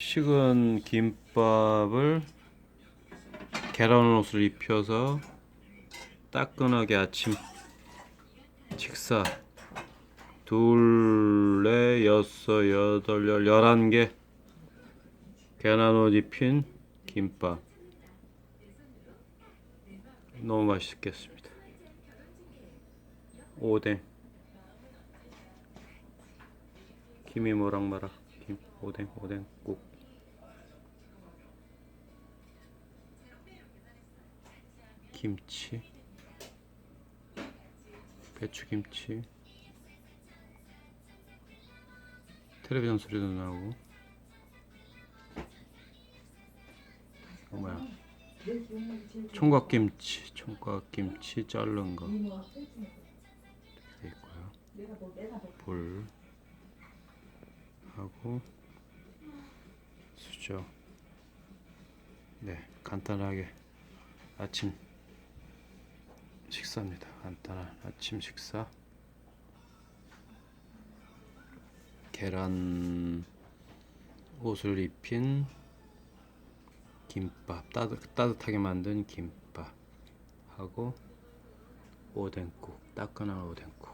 식은 김밥을 계란 옷을 입혀서 따끈하게 아침 식사. 둘, 넷, 여섯, 여덟, 열, 열한 개. 계란 옷 입힌 김밥. 너무 맛있겠습니다. 오뎅. 김이 모락마락. 김 오뎅 오뎅국 김치. 배추김치. 텔레비전 소리도 나고. 어, 뭐야? 총각김치 총각김치 자른 거. 이렇게 돼 있고요. 볼. 하고 수저. 네 간단하게 아침 식사입니다. 간단한 아침 식사. 계란 옷을 입힌 김밥 따뜻, 따뜻하게 만든 김밥 하고 오뎅국 따끈한 오뎅국